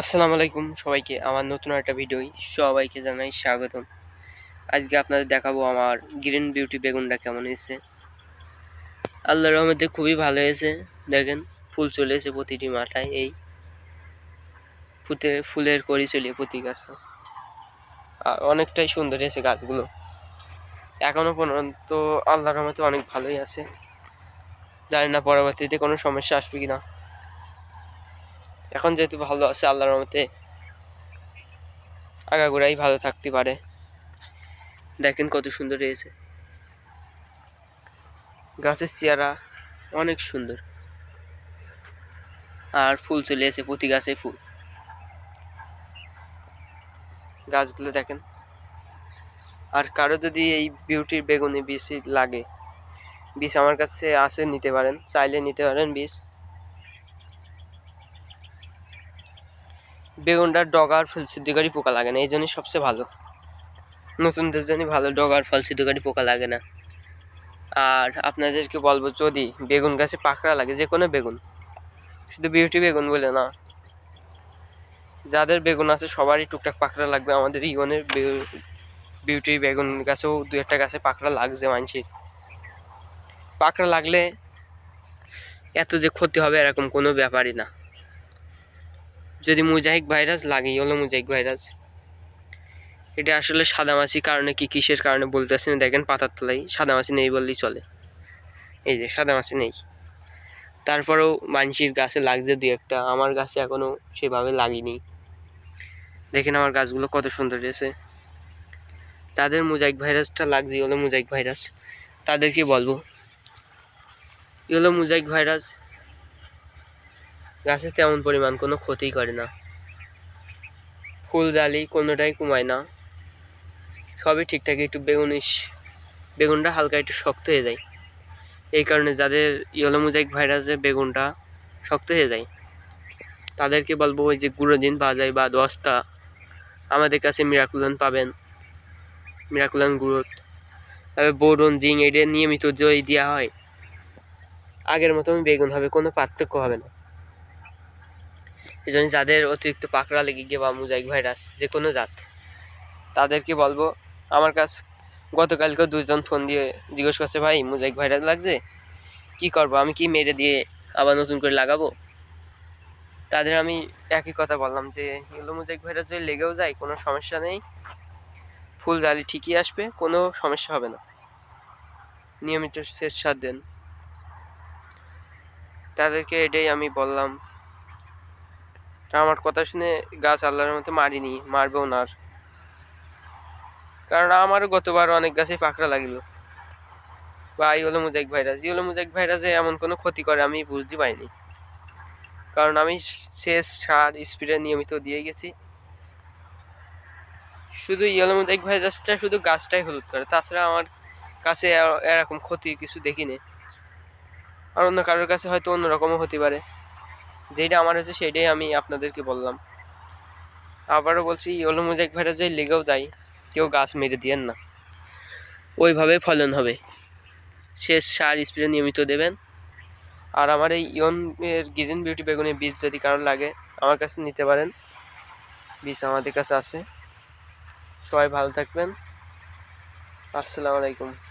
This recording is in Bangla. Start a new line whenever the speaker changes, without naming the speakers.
আসসালামু আলাইকুম সবাইকে, আমার নতুন একটা ভিডিও সবাইকে জানাই স্বাগতম। আজকে আপনাদের দেখাবো আমার গ্রিন বিউটি বেগুনটা কেমন হয়েছে। আল্লাহ রহমতে খুবই ভালো হয়েছে, দেখেন, ফুল চলে এসে প্রতিটি মাথায়, এই ফুটে, ফুলের করি চলে প্রতি গাছে। আর অনেকটাই সুন্দর হয়েছে গাছগুলো। এখনও পর্যন্ত আল্লাহর রহমতে অনেক ভালোই আছে। জানি না পরবর্তীতে কোনো সমস্যা আসবে কিনা। এখন যেহেতু ভালো আছে, আল্লাহর রহমতে আগাগোড়াই ভালো থাকতে পারে। দেখেন কত সুন্দর হয়েছে। গাছের চেয়ারা অনেক সুন্দর। আর ফুল চলে এসে প্রতি গাছে ফুল। গাছগুলো দেখেন। আর কারও যদি এই বিউটির বেগুনি বীজ লাগে, বীজ আমার কাছে আছে, নিতে পারেন, চাইলে নিতে পারেন বীজ। বেগুনটার ডগার ফুল সিদ্ধকারী পোকা লাগে না, এই জন্যই সবচেয়ে ভালো। নতুনদের জন্য ভালো ডগার ফল সিদ্ধকারী পোকা লাগে না। আর আপনাদেরকে বলব, যদি বেগুন গাছে পাকড়া লাগে, যে কোনো বেগুন, শুধু বিউটি বেগুন বলে না, যাদের বেগুন আছে সবারই টুকটাক পাকড়া লাগবে। আমাদের ইগনের বিউটি বেগুন গাছেও দু একটা গাছে পাকড়া লাগছে মানুষের পাকড়া লাগলে এত যে ক্ষতি হবে এরকম কোনো ব্যাপারই না। যদি মোজাইক ভাইরাস লাগে হলো মোজাইক ভাইরাস। এটা আসলে সাদামাছি কারণে কি কিসের কারণে বলতেছি না দেখেন পাতার তলায় সাদামাছি নেই বললেই চলে। এই যে সাদামাছি নেই। তারপরেও মানসির গাছে লাগছে দুই একটা, আমার গাছে এখনও সেভাবে লাগেনি। দেখেন আমার গাছগুলো কত সুন্দর হয়েছে। যাদের মোজাইক ভাইরাসটা লাগছে হলো মোজাইক ভাইরাস। তাদেরকে বলব হলো মোজাইক ভাইরাস। গাছে তেমন পরিমাণ কোনো ক্ষতি করে না। ফুল জালি কোনোটাই কমায় না। সবই ঠিকঠাক একটু বেগুনিস বেগুনটা হালকা একটু শক্ত হয়ে যায়। এই কারণে যাদের ইয়েলো মোজাইক ভাইরাসে বেগুনটা শক্ত হয়ে যায়, তাদেরকে বলব ওই যে গুঁড়ো দিন পাওয়া যায় বা দশটা আমাদের কাছে মিরাকুলান পাবেন। মিরাকুলান গুঁড়ো। তবে বোরন জিং এটা নিয়মিত জয় দেওয়া হয়। আগের মতো বেগুন হবে, কোনো পার্থক্য হবে না। এই জন্য যাদের অতিরিক্ত পাকড়া লেগে গিয়ে বা মুজাইক ভাইরাস যে কোনো জাত, তাদেরকে বলব, আমার কাছ গতকালকে দুজন ফোন দিয়ে জিজ্ঞেস করছে, ভাই মুজাইক ভাইরাস লাগছে? কি করব? আমি কি মেরে দিয়ে আবার নতুন করে লাগাবো? তাদের আমি একই কথা বললাম যে, এগুলো মুজাইক ভাইরাস যদি লেগেও যায়, কোনো সমস্যা নেই। ফুল জালি ঠিকই আসবে, কোনো সমস্যা হবে না। নিয়মিত শেষ সার দেন। তাদেরকে এটাই আমি বললাম। আমার কথা শুনে গাছ আল্লাহর মতো মারিনি, মারবেও না আর। কারণ আমারও গতবার অনেক গাছে পাকড়া লাগিল। বা হলো মুজাইক ভাইরাস হলো মুজাইক ভাইরাসে এমন কোনো ক্ষতি করে আমি বুঝতে পারিনি। কারণ আমি শেষ সার, স্প্রে নিয়মিত দিয়ে গেছি। শুধু ইয়েলো মোজাইক ভাইরাসটা শুধু গাছটাই হলুদ করে, তাছাড়া আমার কাছে এরকম ক্ষতি কিছু দেখিনি। আর অন্য কারোর কাছে হয়তো অন্যরকমও হতে পারে। যেটা আমার হচ্ছে সেটাই আমি আপনাদেরকে বললাম। আবারও বলছি, ইয়েলো মোজাইক ভাইরাস যদি লেগেও যায়, কেউ গাছ মেরে দিয়েন না। ওইভাবে ফলন হবে। শেষ সার স্প্রে নিয়মিত দেবেন। আর আমার এই ইয়নের গ্রিন বিউটি বেগুনের বীজ যদি কারোর লাগে, আমার কাছে নিতে পারেন। বীজ আমাদের কাছে আছে। সবাই ভালো থাকবেন। আসসালামু আলাইকুম।